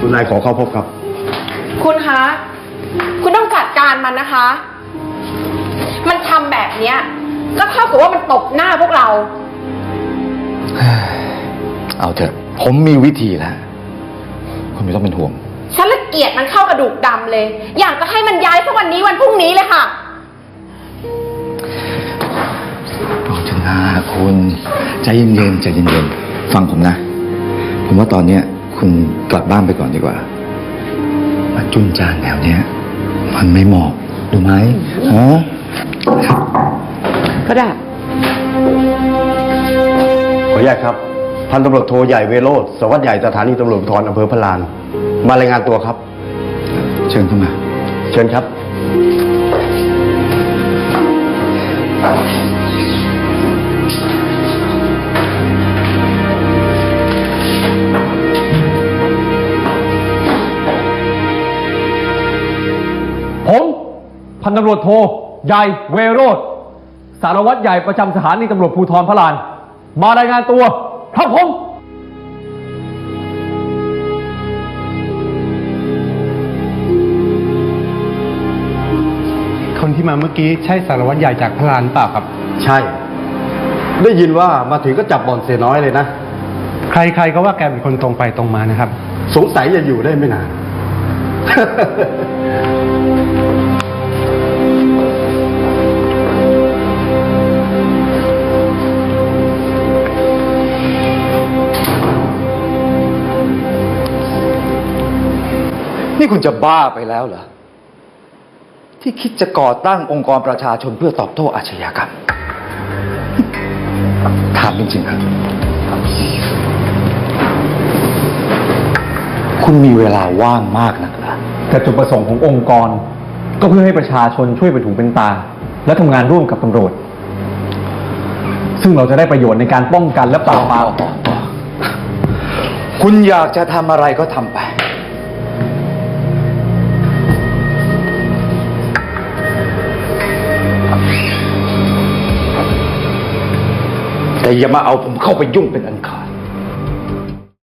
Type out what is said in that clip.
คุณนายขอเข้าพบครับ คุณคะ คุณต้องจัดการมันนะคะ มันทำแบบเนี้ยก็เท่ากับว่ามันตบหน้าพวกเรา เอาเถอะ ผมมีวิธีแล้วคุณไม่ต้องเป็นห่วง ฉันละเกียดมันเข้ากระดูกดำเลย อยากจะให้มันย้ายสักวันนี้วันพรุ่งนี้เลยค่ะ เอาเถอะนะคุณใจเย็นๆใจเย็นๆฟังผมนะ ผมว่าตอนเนี้ย คุณกลับบ้านไปก่อนดีกว่ามาจุนจานแนวเนี้ย มันไม่เหมาะดูไหมฮะก็ได้ ขออนุญาตครับ พันตำรวจโทใหญ่เวโรธสารวัสดิ์ใหญ่สถานีตำรวจภูธรอำเภอพะลาน มารายงานตัวครับ เชิญเข้ามา เชิญครับ ผมพันตำรวจโทใหญ่เวโรธสารวัตรใหญ่ประจำสถานีตำรวจภูธรพระลาน มารายงานตัว ครับผม คนที่มาเมื่อกี้ใช่สารวัตรใหญ่จากพลานเปล่าครับ ใช่ ได้ยินว่ามาถึงก็จับบ่อนเสียน้อยเลยนะ ใครๆก็ว่าแกเป็นคนตรงไปตรงมานะครับ สงสัยจะอยู่ได้ไม่นาน นี่คุณจะบ้าไปแล้วเหรอ ที่คิดจะก่อตั้งองค์กรประชาชนเพื่อตอบโต้อาชญากรรม ถามจริงๆครับ คุณมีเวลาว่างมากนักเหรอแต่จุดประสงค์ขององค์กร ก็เพื่อให้ประชาชนช่วยไปนถูเป็นตา และทำงานร่วมกับตำรวจ ซึ่งเราจะได้ประโยชน์ในการป้องกันและปราบปรามคุณอยากจะทำอะไรก็ทำไป แต่อย่ามาเอาผมเข้าไปยุ่งเป็นอันขาด